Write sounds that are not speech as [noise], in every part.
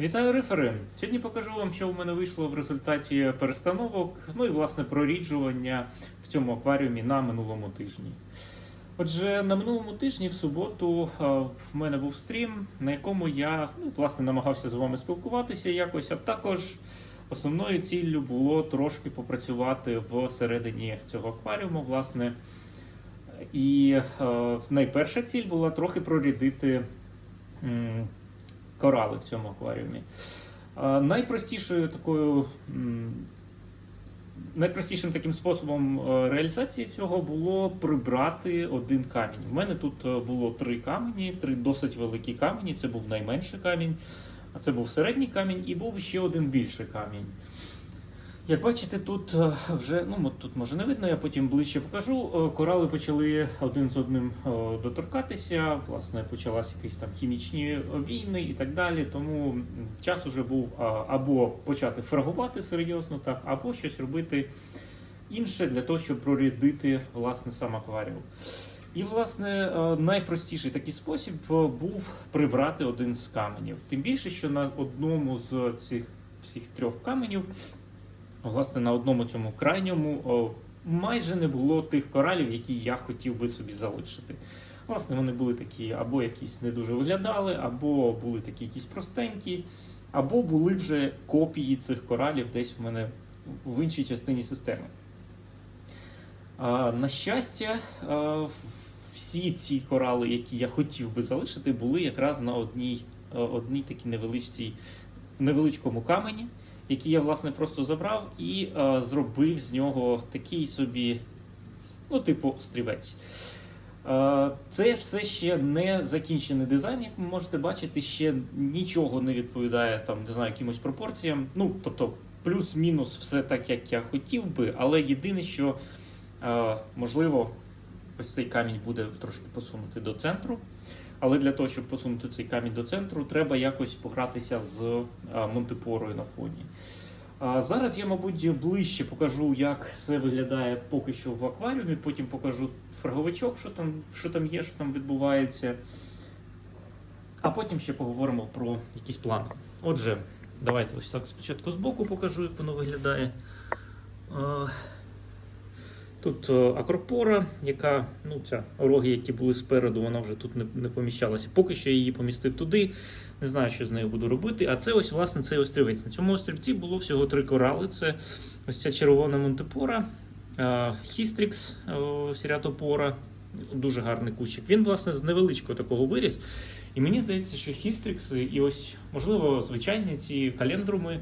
Вітаю рифери! Сьогодні покажу вам, що в мене вийшло в результаті перестановок, ну і власне проріджування в цьому акваріумі на минулому тижні. Отже, на минулому тижні, в суботу, в мене був стрім, на якому я ну, власне намагався з вами спілкуватися якось, а також основною ціллю було трошки попрацювати всередині цього акваріуму, власне. І найперша ціль була трохи прорядити. Корали в цьому акваріумі. Найпростішою такою. Найпростішим таким способом е, реалізації цього було прибрати один камінь. У мене тут е, було три камені, три досить великі камені. Це був найменший камінь, а це був середній камінь і був ще один більший камінь. Як бачите, тут е, вже ну тут може не видно, я потім ближче покажу. Е, Корали почали один з одним е, доторкатися. Власне, почалися якісь там хімічні війни і так далі. Тому час уже був або почати фрагувати серйозно, так, або щось робити інше для того, щоб прорядити власне сам акваріум. І, власне, найпростіший такий спосіб був прибрати один з каменів. Тим більше, що на одному з цих всіх трьох каменів Власне, на одному цьому крайньому майже не було тих коралів, які я хотів би собі залишити. Власне, вони були такі або якісь не дуже виглядали, або були такі якісь простенькі, або були вже копії цих коралів десь в мене в іншій частині системи. На щастя, всі ці корали, які я хотів би залишити, були якраз на одній, одній такій невеличкій, невеличкому камені який я власне просто забрав і е, зробив з нього такий собі, ну, типу, стрівець. Е, це все ще не закінчений дизайн, як ви можете бачити, ще нічого не відповідає там, не знаю, якимось пропорціям. Ну, тобто, плюс-мінус все так, як я хотів би, але єдине, що е, можливо, ось цей камінь буде трошки посунути до центру. Але для того, щоб посунути цей камінь до центру, треба якось погратися з а, монтипорою на фоні. Зараз я, мабуть, ближче покажу, як все виглядає поки що в акваріумі. Потім покажу фраговичок, що там, що там є, що там відбувається. А потім ще поговоримо про якісь плани. Отже, давайте ось так спочатку збоку покажу, як воно виглядає. Тут е, акропора, яка, ну, ця роги, які були спереду, вона вже тут не, не поміщалася. Поки що я її помістив туди. Не знаю, що з нею буду робити. А це ось, власне, цей острівець. На цьому острівці було всього три корали. Це ось ця червона монтепора, хістрікс сірятопора. Дуже гарний кущик. Він, власне, з невеличкого такого виріс. І мені здається, що хістрікс і ось, можливо, звичайні ці календруми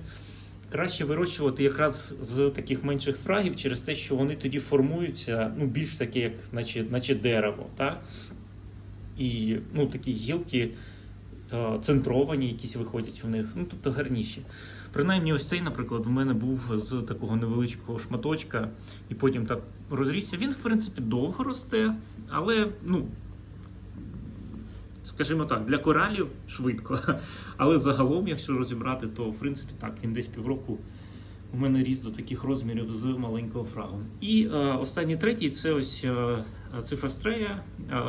краще вирощувати якраз з таких менших фрагів через те, що вони тоді формуються ну, більш таке, як наче, наче дерево. Так? І ну, такі гілки е, центровані, якісь виходять в них, ну тобто гарніші. Принаймні, ось цей, наприклад, в мене був з такого невеличкого шматочка, і потім так розрісся. Він, в принципі, довго росте, але ну, скажімо так, для коралів швидко. [laughs] Але загалом, якщо розібрати, то в принципі так, він десь півроку у мене ріс до таких розмірів з маленького фрагу. І е, останній третій це ось е, цифрострея. Е,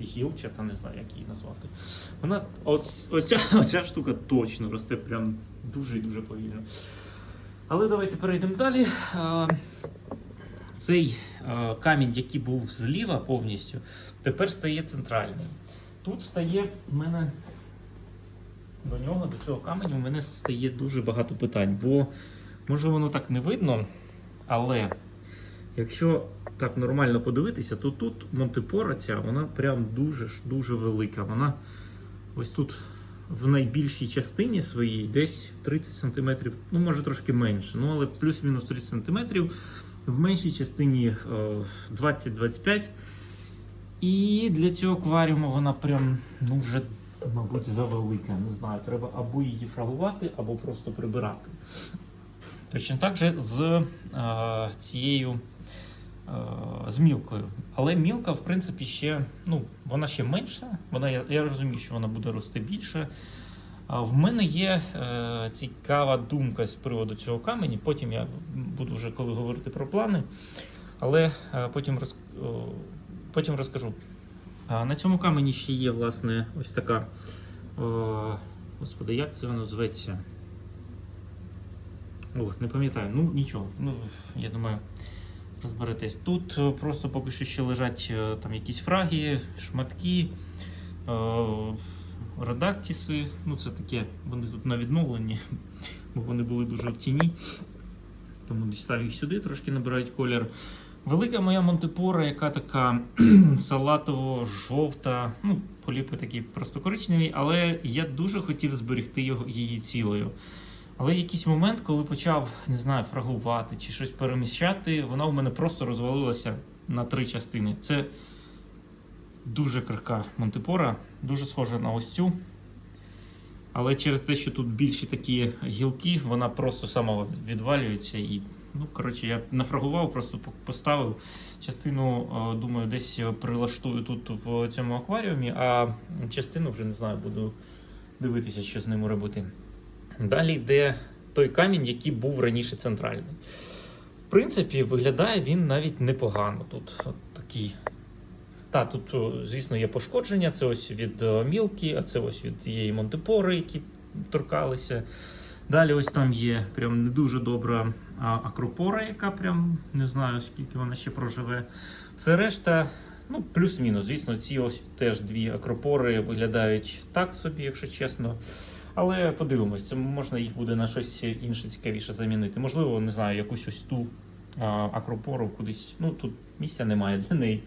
Гілча, та не знаю, як її назвати. Вона оць, оця, [laughs] оця штука точно росте прям дуже і дуже повільно. Але давайте перейдемо далі. Е, Цей е, камінь, який був зліва повністю, тепер стає центральним. Тут стає в мене до нього, до цього каменю, у мене стає дуже багато питань. Бо може воно так не видно, але якщо так нормально подивитися, то тут монтипора ця, вона прям дуже-дуже велика. Вона ось тут в найбільшій частині своїй десь 30 см, ну може трошки менше, ну але плюс-мінус 30 см. В меншій частині е, 20-25 і для цього акваріуму вона прям ну вже, мабуть, завелика. Не знаю, треба або її фрагувати, або просто прибирати. Точно так же з е, цією е, з мілкою. Але мілка, в принципі, ще ну, вона ще менша. Вона, я, я розумію, що вона буде рости більше. А в мене є е, цікава думка з приводу цього камені. Потім я буду вже коли говорити про плани. Але е, потім роз, потім розкажу. А на цьому камені ще є власне ось така о, Господи, як це воно зветься? Ох, не пам'ятаю. Ну нічого. Ну, я думаю, розберетесь. Тут просто поки що ще лежать е, там якісь фраги, шматки, е, редактіси. Ну, це таке, вони тут на відновленні, бо вони були дуже в тіні. Тому дістав їх сюди, трошки набирають колір. Велика моя монтепора, яка така салатово-жовта, ну, поліпи такі просто коричневі, але я дуже хотів зберегти його, її цілою. Але якийсь момент, коли почав, не знаю, фрагувати чи щось переміщати, вона у мене просто розвалилася на три частини. Це дуже крихка монтепора, дуже схожа на ось цю. Але через те, що тут більші такі гілки, вона просто сама відвалюється. І, ну, коротше, я нафрагував, просто поставив. Частину, е, думаю, десь прилаштую тут в цьому акваріумі, а частину вже не знаю, буду дивитися, що з ним робити. Далі йде той камінь, який був раніше центральний. В принципі, виглядає він навіть непогано. Тут от такий. Так, тут, звісно, є пошкодження. Це ось від е, мілки, а це ось від цієї монтепори, які торкалися. Далі ось там є прям не дуже добра акропора, яка прям не знаю, скільки вона ще проживе. Все решта, ну, плюс-мінус. Звісно, ці ось теж дві акропори виглядають так собі, якщо чесно. Але подивимось, можна їх буде на щось інше цікавіше замінити. Можливо, не знаю, якусь ось ту а, акропору кудись. Ну тут місця немає для неї.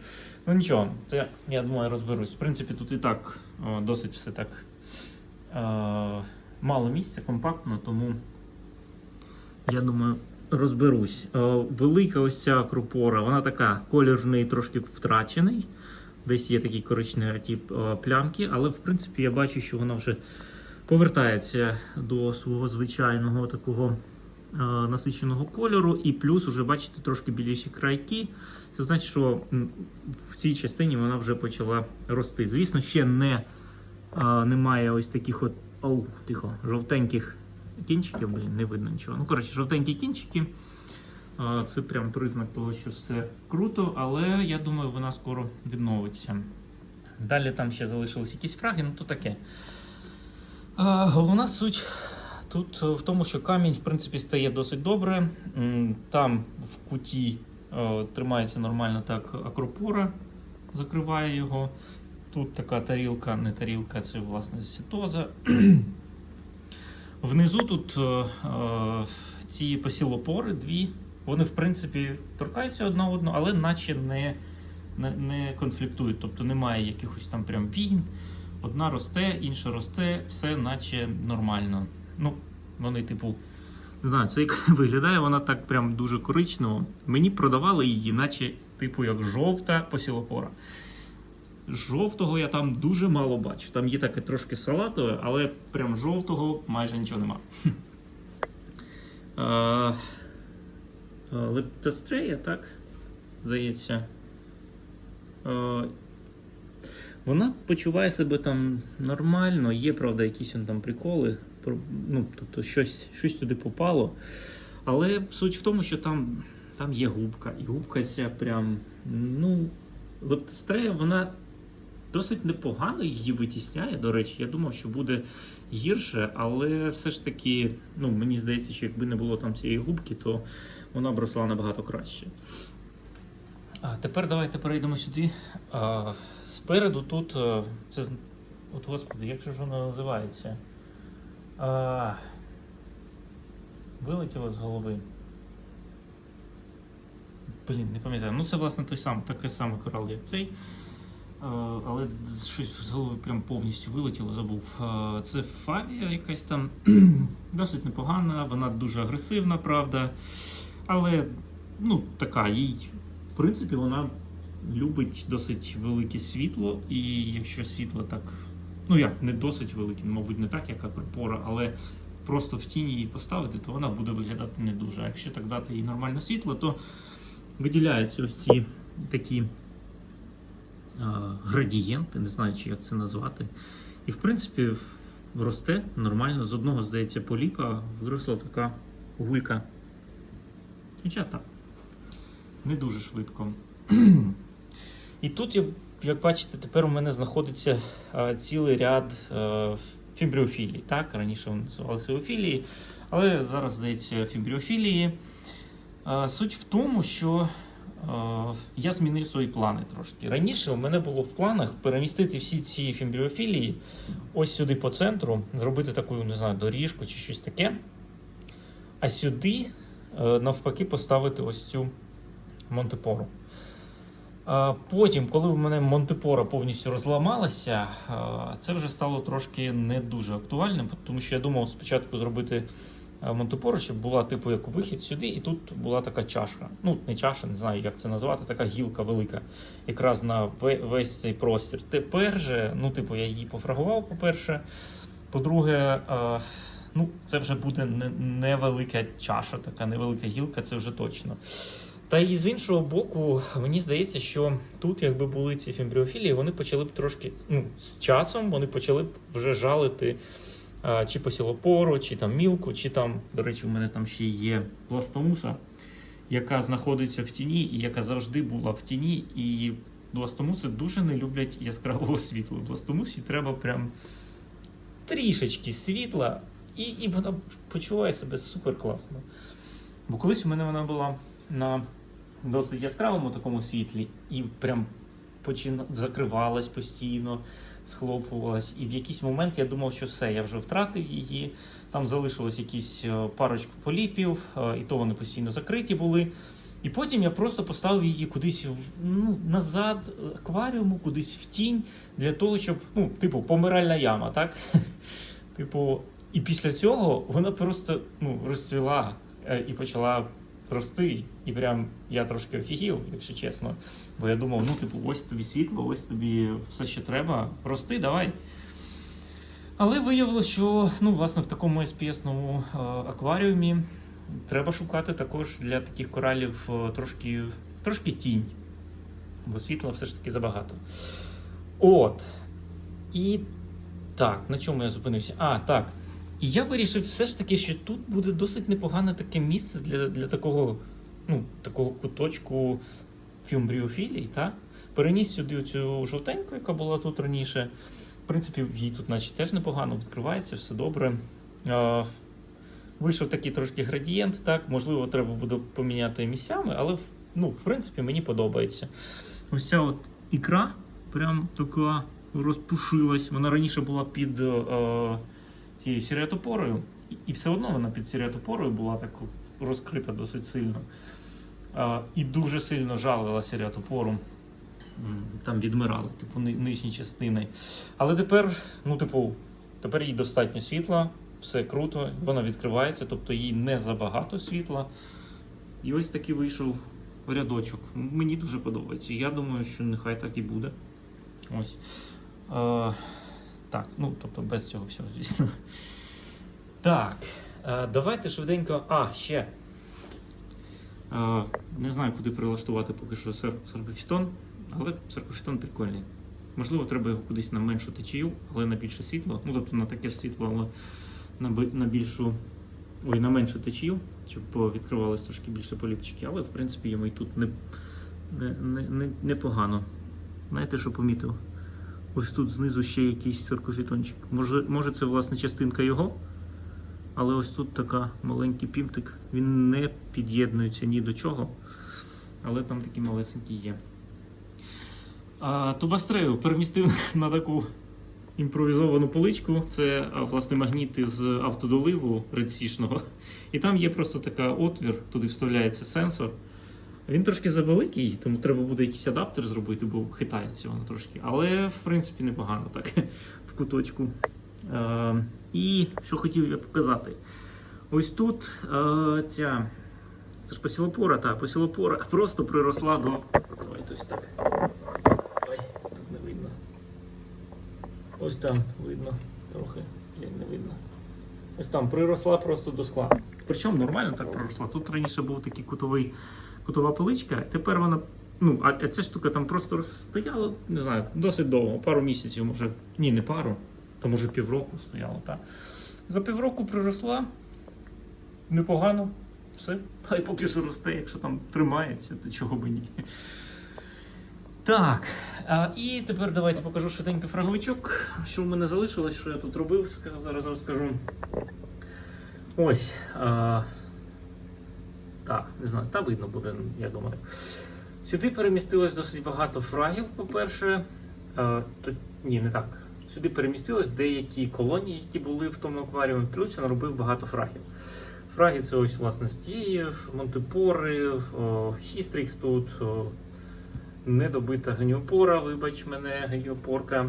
Ну нічого, це я думаю розберусь. В принципі, тут і так а, досить все так а, мало місця, компактно, тому я думаю. Розберусь. Е, Велика ось ця акропора, вона така, неї трошки втрачений. Десь є такі коричневі тип е, плямки, але в принципі я бачу, що вона вже повертається до свого звичайного такого е, насиченого кольору, і плюс уже бачите трошки біліші крайки. Це значить, що в цій частині вона вже почала рости. Звісно, ще не немає ось таких от оу, тихо, жовтеньких кінчиків, блін, не видно нічого. Ну, коротше, жовтенькі кінчики. Це прям признак того, що все круто, але я думаю, вона скоро відновиться. Далі там ще залишились якісь фраги, ну то таке. А, Головна суть тут в тому, що камінь в принципі стає досить добре. Там в куті тримається нормально так акропора, закриває його. Тут така тарілка, не тарілка, це власне сітоза. Внизу тут е, е, ці посілопори дві. Вони, в принципі, торкаються одна одного, але наче не, не, не конфліктують. Тобто немає якихось там прям війн. Одна росте, інша росте, все наче нормально. Ну, вони, типу, не знаю, це як [laughs] виглядає вона так прям дуже коричнево. Мені продавали її, наче, типу, як жовта посілопора. Жовтого я там дуже мало бачу. Там є таке трошки салатове, але прям жовтого майже нічого нема. [laughs] Лептострея, так? Здається. Вона почуває себе там нормально, є, правда, якісь там приколи. Ну, тобто щось, щось туди попало. Але суть в тому, що там, там є губка. І губка ця прям. Ну, лептострея, вона досить непогано її витісняє. До речі, я думав, що буде гірше, але все ж таки, ну, мені здається, що якби не було там цієї губки, то вона б росла набагато краще. А тепер давайте перейдемо сюди. А, спереду тут. Це от господи, як же воно називається? А, вилетіло з голови. Блін, не пам'ятаю. Ну, це власне той сам, такий самий корал, як цей. Е, Але щось з голови прям повністю вилетіло, забув. Е, Це фавія якась там [clears throat] досить непогана, вона дуже агресивна, правда. Але ну, така, їй, в принципі, вона любить досить велике світло, і якщо світло так, ну як, не досить велике, мабуть, не так, як акропора, але просто в тіні її поставити, то вона буде виглядати не дуже. А якщо так дати їй нормальне світло, то виділяються ось ці такі градієнти, не знаю, чи як це назвати. І в принципі росте нормально. З одного, здається, поліпа виросла така гулька. Хоча так, не дуже швидко. І тут, як- бачите, тепер у мене знаходиться цілий ряд фімбріофілії. Так, раніше вони називалися офілії, але зараз здається фімбріофілії. Е, Суть в тому, що я змінив свої плани трошки. Раніше у мене було в планах перемістити всі ці фімбріофілії ось сюди по центру, зробити таку, не знаю, доріжку чи щось таке. А сюди, е, навпаки, поставити ось цю Монтепору. Потім, коли в мене Монтепора повністю розламалася, е, це вже стало трошки не дуже актуальним, тому що я думав спочатку зробити е, Монтепору, щоб була типу як вихід сюди, і тут була така чаша. Ну, не чаша, не знаю, як це назвати, така гілка велика, якраз на весь цей простір. Тепер же, ну, типу, я її пофрагував, по-перше. По-друге, е, ну, це вже буде невелика чаша, така невелика гілка, це вже точно. Та і з іншого боку, мені здається, що тут, якби були ці фімбріофілії, вони почали б трошки, ну, з часом вони почали б вже жалити чи посілопору, чи там мілку, чи там, до речі, у мене там ще є пластомуса, яка знаходиться в тіні і яка завжди була в тіні. І пластомуси дуже не люблять яскравого світла. Пластомусі треба прям трішечки світла, і, і вона почуває себе супер класно. Бо колись у мене вона була на досить яскравому такому світлі і прям почина... закривалась постійно, схлопувалась. І в якийсь момент я думав, що все, я вже втратив її. Там залишилось якісь е, парочку поліпів, е, і то вони постійно закриті були. І потім я просто поставив її кудись ну, назад е, акваріуму, кудись в тінь, для того, щоб, ну, типу, помиральна яма, так? [laughs] Типу, і після цього вона просто ну, розцвіла і почала рости. І прям я трошки офігів, якщо чесно. Бо я думав, ну, типу, ось тобі світло, ось тобі все, що треба. Рости, давай. Але виявилося, що ну, власне, в такому SPS-ному е, акваріумі треба шукати також для таких коралів е, трошки, трошки тінь. Бо світла все ж таки забагато. От. І так, на чому я зупинився? А, так. І я вирішив все ж таки, що тут буде досить непогане таке місце для, для такого, ну, такого куточку фюмбріофілій, так? Переніс сюди цю жовтеньку, яка була тут раніше. В принципі, їй тут, наче теж непогано відкривається, все добре. А, вийшов такий трошки градієнт, так, можливо, треба буде поміняти місцями, але ну, в принципі мені подобається. Ось ця от ікра прям така розпушилась. Вона раніше була під е, цією сіріатопорою, і, все одно вона під сіріатопорою була так розкрита досить сильно. І дуже сильно жалила сіріатопору. М, Там відмирали, типу, нижні частини. Але тепер, ну, типу, тепер їй достатньо світла, все круто, вона відкривається, тобто їй не забагато світла. І ось такий вийшов рядочок. Мені дуже подобається. Я думаю, що нехай так і буде. Ось. Так, ну, тобто без цього всього, звісно. Так, е, давайте швиденько. А, ще. Е, не знаю, куди прилаштувати поки що серкофітон, але серкофітон прикольний. Можливо, треба його кудись на меншу течію, але на більше світло. Ну, тобто на таке світло, але на, більшу. Ой, на меншу течію, щоб відкривалось трошки більше поліпчики, але в принципі йому і тут не, не, не, непогано. Знаєте, що помітив? Ось тут знизу ще якийсь циркофітончик. Може, може це власне частинка його, але ось тут така маленький пімтик. Він не під'єднується ні до чого, але там такий малесенький є. Тубастрею перемістив [laughs] на таку імпровізовану поличку. Це власне магніти з автодоливу редсішного. І там є просто така отвір, туди вставляється сенсор. Він трошки завеликий, тому треба буде якийсь адаптер зробити, бо хитається воно трошки. Але в принципі непогано так [laughs] в куточку. Е, і що хотів я показати. Ось тут е, ця. Це ж посілопора, та посілопора [laughs] просто приросла до. Давайте ось так. Ой, тут не видно. Ось там видно трохи. Блін, не видно. Ось там приросла просто до скла. Причому нормально так приросла. Тут раніше був такий кутовий, кутова поличка, тепер вона. Ну, а ця штука там просто стояла, не знаю, досить довго, пару місяців, може. Ні, не пару, то може півроку стояло, так. За півроку приросла. Непогано. Все. [laughs] Хай поки що росте, якщо там тримається, то чого б ні. Так, а, і тепер давайте покажу швиденько фраговичок, що в мене залишилось, що я тут робив, зараз розкажу. Ось. А, так, не знаю, та видно буде, я думаю. Сюди перемістилось досить багато фрагів, по-перше. А, то, ні, не так. Сюди перемістилось деякі колонії, які були в тому акваріумі, плюс я наробив багато фрагів. Фраги це ось власне стіїв, Монтепори, Хістрікс тут, о, недобита геніопора, вибач мене, геніопорка.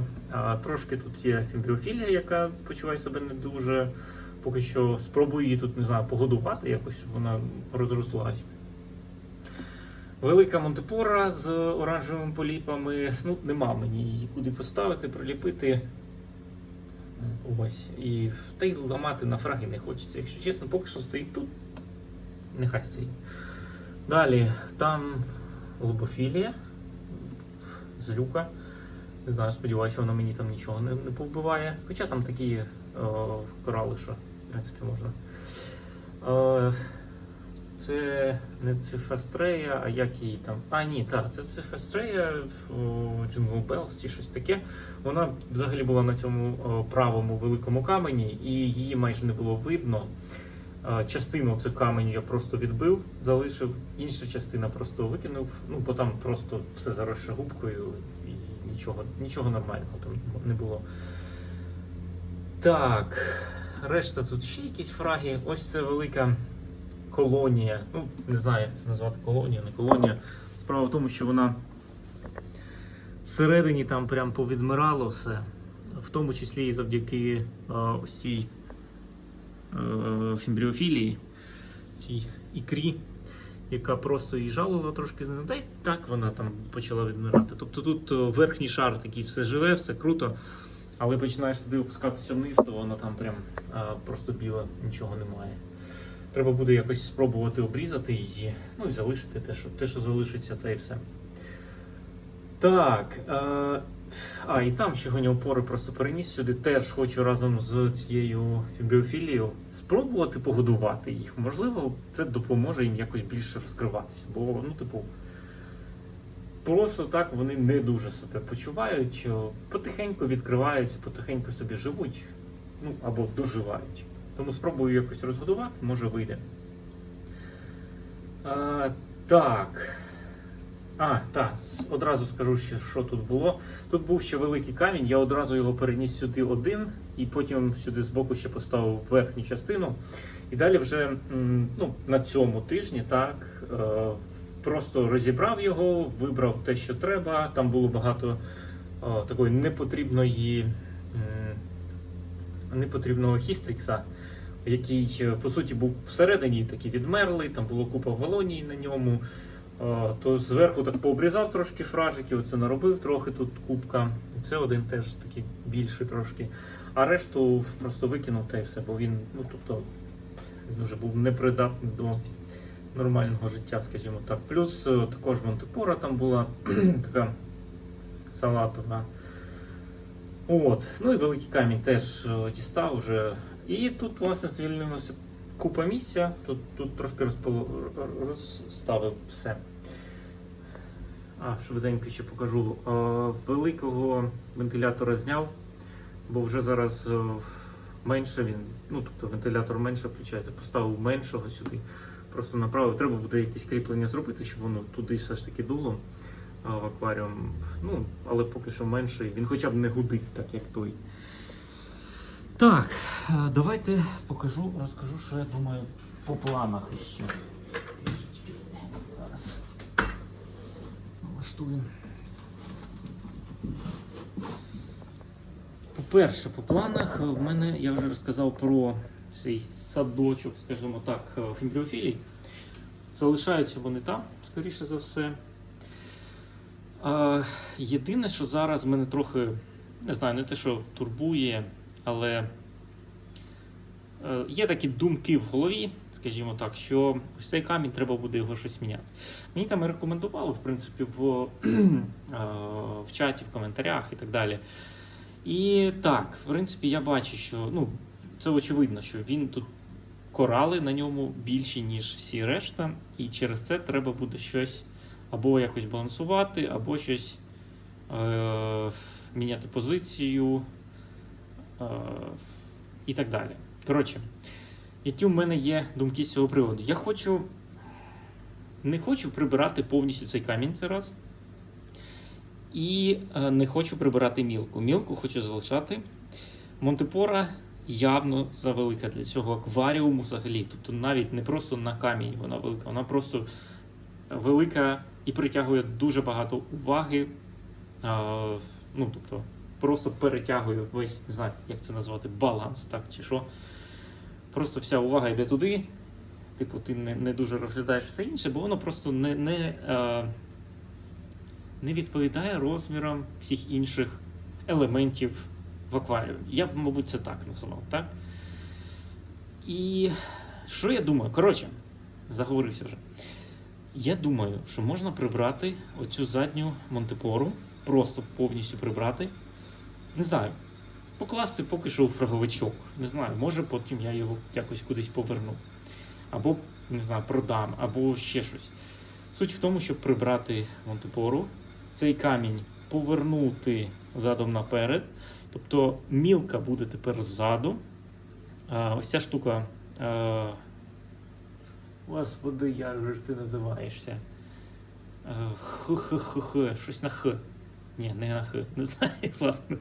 Трошки тут є фімбріофілія, яка почуває себе не дуже. Поки що спробую її тут, не знаю, погодувати якось, щоб вона розрослась. Велика Монтепора з оранжевими поліпами. Ну, нема мені її куди поставити, приліпити. Ось. І та й ламати на фраги не хочеться. Якщо чесно, поки що стоїть тут. Нехай стоїть. Далі там лобофілія з люка. Не знаю, сподіваюся, воно мені там нічого не, не повбиває. Хоча там такі о, корали, що принципі можна. Е, це не цифастрея, а як її там. А, ні, так, це цифастрея Jungle Bells чи щось таке. Вона взагалі була на цьому правому великому камені, і її майже не було видно. Е, Частину цих каменю я просто відбив, залишив, інша частина просто викинув, ну бо там просто все заросше губкою і нічого, нічого нормального там не було. Так, решта тут ще якісь фраги. Ось це велика колонія. Ну, не знаю, як це назвати колонія, не колонія. Справа в тому, що вона всередині там прям повідмирало все. В тому числі і завдяки е, ось цій е, фімбріофілії, цій ікрі, яка просто її жалила трошки. Та й так вона там почала відмирати. Тобто тут е, верхній шар такий все живе, все круто. Але починаєш туди опускатися вниз, то воно там прям а, просто біле, нічого немає. Треба буде якось спробувати обрізати її, ну і залишити те, що, те, що залишиться, та і все. Так. А, а і там ще гоніопори просто переніс сюди. Теж хочу разом з цією фібріофілією спробувати погодувати їх. Можливо, це допоможе їм якось більше розкриватися. Бо, ну, типу, просто так вони не дуже себе почувають, потихеньку відкриваються, потихеньку собі живуть, ну або доживають. Тому спробую якось розгодувати, може вийде. А, так. А, так, одразу скажу ще, що тут було. Тут був ще великий камінь, я одразу його переніс сюди один, і потім сюди збоку ще поставив верхню частину. І далі вже ну, на цьому тижні так, е, просто розібрав його, вибрав те, що треба. Там було багато е, такої непотрібної, непотрібного хістрікса, який, е, по суті, був всередині такий відмерлий, там було купа волоній на ньому. Е, То зверху так пообрізав трошки фражиків, це наробив трохи тут кубка. Це один теж такий більший трошки. А решту просто викинув та й все, бо він, ну тобто, він вже був непридатний до нормального життя, скажімо так. Плюс е, також Монтепора там була [clears throat] така салатова. От. Ну і великий камінь теж е, дістав вже. І тут, власне, звільнилося купа місця. Тут, тут трошки розпол... розставив все. А, швиденько ще покажу. Е, великого вентилятора зняв, бо вже зараз менше він, ну тобто вентилятор менше включається, поставив меншого сюди. Просто направив. Треба буде якісь кріплення зробити, щоб воно туди все ж таки дуло в акваріум. Ну, але поки що менший. Він хоча б не гудить, так як той. Так, е, давайте покажу, розкажу, що я думаю по планах ще. Зараз. По-перше, по планах в мене я вже розказав про цей садочок, скажімо так, фімбріофілій. Залишаються вони там, скоріше за все. А, єдине, що зараз мене трохи, не знаю, не те, що турбує, але е, є такі думки в голові, скажімо так, що ось цей камінь треба буде його щось міняти. Мені там і рекомендували, в принципі, в, [clears throat] е, в чаті, в коментарях і так далі. І так, в принципі, я бачу, що ну, це очевидно, що він тут корали на ньому більші, ніж всі решта, і через це треба буде щось або якось балансувати, або щось е, міняти позицію е, і так далі. Коротше, які у мене є думки з цього приводу? Я хочу. Не хочу прибирати повністю цей камінь це раз. І е, не хочу прибирати мілку. Мілку хочу залишати. Монтепора явно завелика для цього акваріуму взагалі. Тобто навіть не просто на камінь вона велика, вона просто велика і притягує дуже багато уваги. Ну, тобто, просто перетягує весь, не знаю, як це назвати, баланс, так чи що. Просто вся увага йде туди. Типу, ти не, не дуже розглядаєш все інше, бо воно просто не, не, е, не відповідає розмірам всіх інших елементів в акваріумі. Я б, мабуть, це так називав, так? І що я думаю? Коротше, заговорився вже. Я думаю, що можна прибрати оцю задню монтепору, просто повністю прибрати. Не знаю, покласти поки що у фраговичок. Не знаю, може потім я його якось кудись поверну. Або, не знаю, продам, або ще щось. Суть в тому, щоб прибрати монтепору, цей камінь повернути задом наперед. Тобто мілка буде тепер ззаду. А, ось ця штука. А, Господи, як же ж ти називаєшся? Х-х-х-х, щось на Х. Ні, не на Х, не знаю, [laughs] ладно.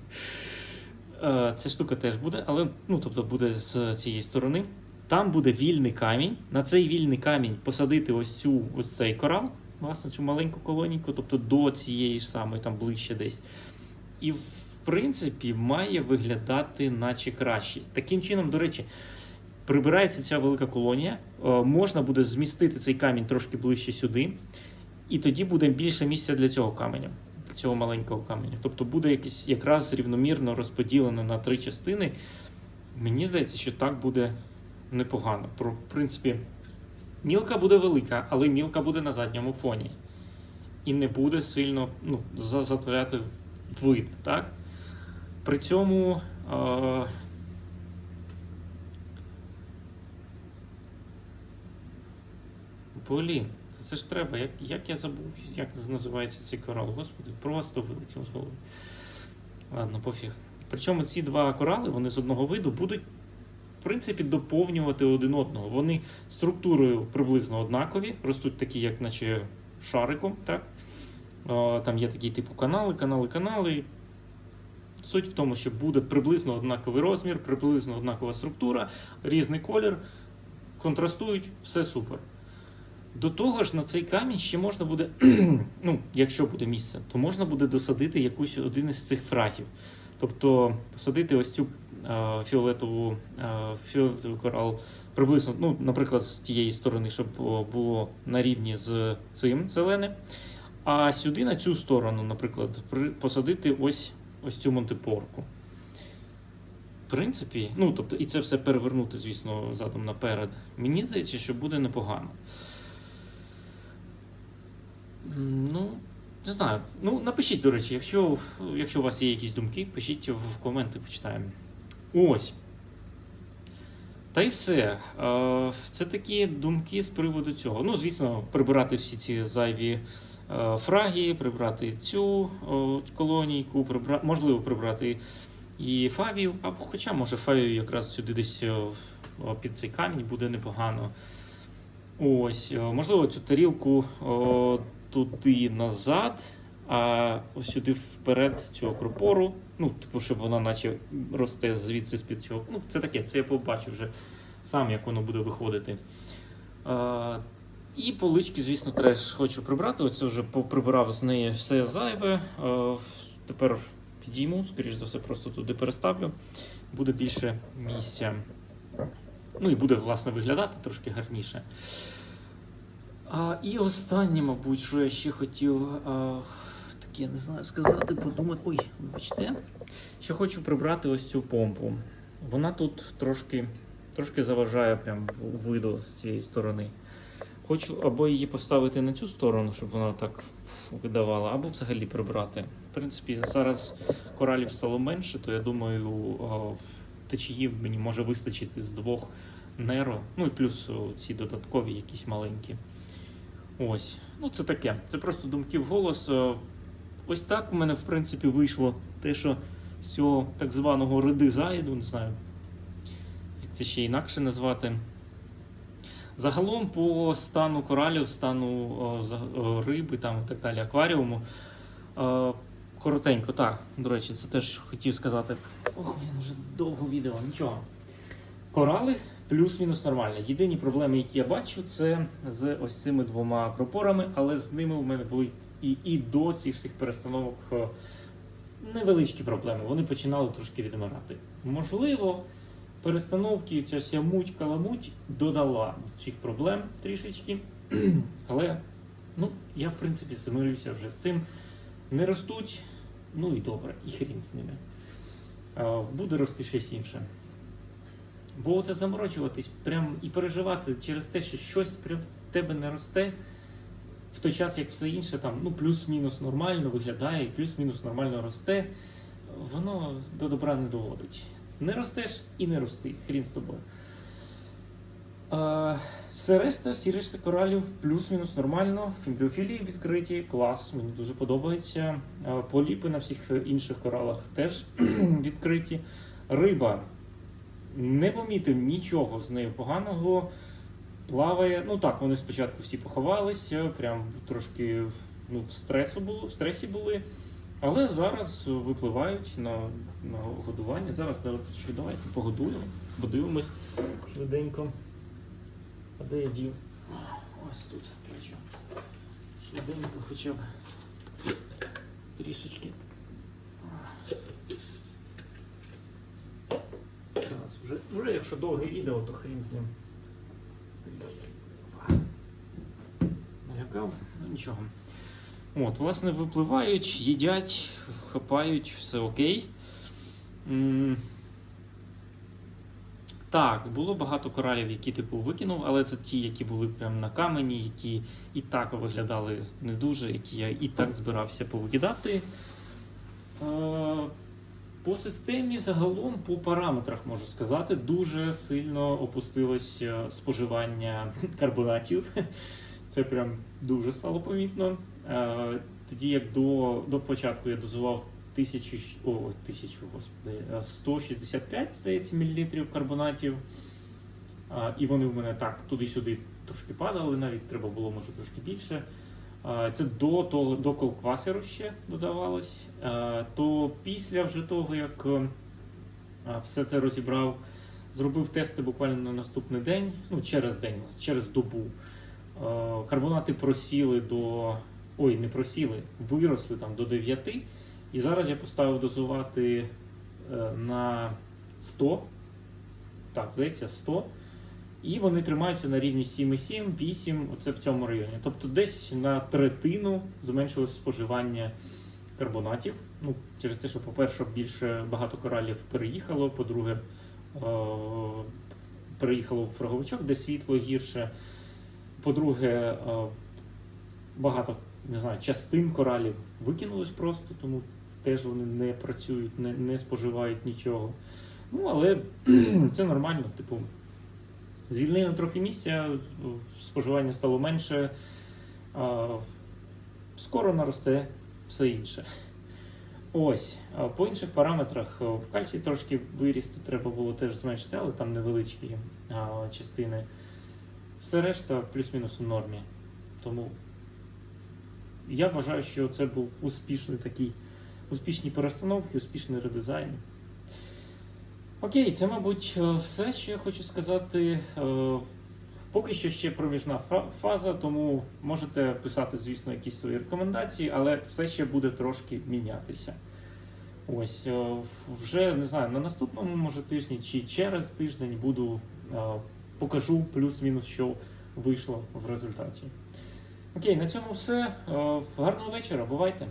Е, Ця штука теж буде, але ну, тобто буде з цієї сторони. Там буде вільний камінь. На цей вільний камінь посадити ось цю ось цей корал, власне, цю маленьку колонійку, тобто до цієї ж самої, там ближче десь. І в принципі має виглядати наче краще. Таким чином, до речі, прибирається ця велика колонія. е, Можна буде змістити цей камінь трошки ближче сюди, і тоді буде більше місця для цього каменя, цього маленького каменя. Тобто буде якесь якраз рівномірно розподілено на три частини. Мені здається, що так буде непогано. Про, в принципі, мілка буде велика, але мілка буде на задньому фоні. І не буде сильно ну, за- затворяти вид. Так? При цьому. Е- Блін, це ж треба. Як, як я забув, як називається цей корал? Господи, просто вилетів з голови. Ладно, пофіг. Причому ці два корали, вони з одного виду, будуть, в принципі, доповнювати один одного. Вони структурою приблизно однакові, ростуть такі, як наче шариком. так? Там є такі типу канали, канали, канали. Суть в тому, що буде приблизно однаковий розмір, приблизно однакова структура, різний колір, контрастують, все супер. До того ж, на цей камінь ще можна буде, [clears throat] ну, якщо буде місце, то можна буде досадити якусь один із цих фрагів. Тобто посадити ось цю е, фіолетову, е, фіолетовий корал приблизно, ну, наприклад, з тієї сторони, щоб було на рівні з цим зеленим. А сюди на цю сторону, наприклад, посадити ось, ось цю монтепорку. В принципі, ну тобто, і це все перевернути, звісно, задом наперед. Мені здається, що буде непогано. Ну, не знаю. Ну, напишіть, до речі, якщо, якщо у вас є якісь думки, пишіть в коменти, почитаємо. Ось. Та й все. Е, Це такі думки з приводу цього. Ну, звісно, прибирати всі ці зайві фраги, прибрати цю колонійку, прибра... можливо, прибрати і фавію. Або хоча, може, фавію якраз сюди десь о, під цей камінь буде непогано. Ось, е, можливо, цю тарілку о, туди назад, а ось сюди вперед цю акропору. Ну, типу, щоб вона наче росте звідси з-під цього. Ну, це таке, це я побачив вже сам, як воно буде виходити. Е, і полички, звісно, теж хочу прибрати. Оце вже поприбирав з неї все зайве. Е, тепер підійму, скоріш за все, просто туди переставлю. Буде більше місця. Ну і буде, власне, виглядати трошки гарніше. А, і останнє, мабуть, що я ще хотів. А, таке, не знаю, сказати, подумати. Ой, вибачте. Ще хочу прибрати ось цю помпу. Вона тут трошки, трошки заважає прям виду з цієї сторони. Хочу або її поставити на цю сторону, щоб вона так видавала, або взагалі прибрати. В принципі, зараз коралів стало менше, то я думаю, о, течіїв мені може вистачити з двох неро. Ну і плюс ці додаткові якісь маленькі. Ось. Ну, це таке. Це просто думки в голос. Ось так у мене, в принципі, вийшло те, що з цього так званого редизайну, не знаю, як це ще інакше назвати. Загалом по стану коралів, стану риби там, і так далі, акваріуму. Е, коротенько, так, до речі, це теж хотів сказати. Ох, блін, вже довго відео, нічого. Корали плюс-мінус нормально. Єдині проблеми, які я бачу, це з ось цими двома акропорами, але з ними у мене були і, і до цих всіх перестановок е, невеличкі проблеми. Вони починали трошки відмирати. Можливо, перестановки, ця вся муть каламуть додала цих проблем трішечки. [clears throat] Але ну, я в принципі змирився вже з цим. Не ростуть, ну і добре, і хрін з ними. Буде рости щось інше. Бо це заморочуватись прям і переживати через те, що щось прям в тебе не росте, в той час, як все інше там ну, плюс-мінус нормально виглядає, і плюс-мінус нормально росте, воно до добра не доводить. Не ростеш і не рости, хрін з тобою. Е, все решта, всі решта коралів плюс-мінус нормально. Фімбріофілії відкриті, клас, мені дуже подобається. Е, поліпи на всіх інших коралах теж [clears throat] відкриті. Риба не помітив нічого з нею поганого. Плаває. Ну так, вони спочатку всі поховалися, прям трошки ну, в стресу було, в стресі були. Але зараз випливають на, на годування. Зараз речі, давайте погодуємо, подивимось швиденько. А де я дів? Ось тут плечо. Швиденько хоча б трішечки. Зараз вже, вже якщо довге відео, то хрін з ним. Налякав, ну нічого. От, власне, випливають, їдять, хапають, все окей. Так, було багато коралів, які типу викинув, але це ті, які були прямо на камені, які і так виглядали не дуже, які я і так збирався повикидати. Е, По системі загалом, по параметрах можу сказати, дуже сильно опустилось споживання [laughs] карбонатів. Це прям дуже стало помітно. Е, Тоді як до, до початку я дозував тисячу, о, тисячу, господи, е, 165, здається, мілілітрів карбонатів. І вони в мене так туди-сюди трошки падали, навіть треба було, може, трошки більше. Це до того до колквасеру ще додавалось. То після вже того, як е, все це розібрав, зробив тести буквально на наступний день, ну через день, через добу. Е, Карбонати просіли до. Ой, не просіли, виросли там до 9. І зараз я поставив дозувати е, на 100. Так, здається, 100. І вони тримаються на рівні 7,7, 8, оце в цьому районі. Тобто десь на третину зменшилось споживання карбонатів. Ну, через те, що, по-перше, більше багато коралів переїхало, по-друге, е, переїхало в фраговичок, де світло гірше. По-друге, е, багато не знаю, частин коралів викинулось просто, тому теж вони не працюють, не, не споживають нічого. Ну, але [clears throat] це нормально, типу, звільнили трохи місця, споживання стало менше, а, скоро наросте все інше. Ось, по інших параметрах е, в кальції трошки виріс, треба було теж зменшити, але там невеличкі а, частини. Все решта плюс-мінус у нормі. Тому я вважаю, що це був успішний такий, успішні перестановки, успішний редизайн. Окей, це, мабуть, е, все, що я хочу сказати. Е, Поки що ще проміжна фаза, тому можете писати, звісно, якісь свої рекомендації, але все ще буде трошки мінятися. Ось е, вже не знаю, на наступному може тижні чи через тиждень буду покажу плюс-мінус, що вийшло в результаті. Окей, на цьому все. Е, Гарного вечора, бувайте!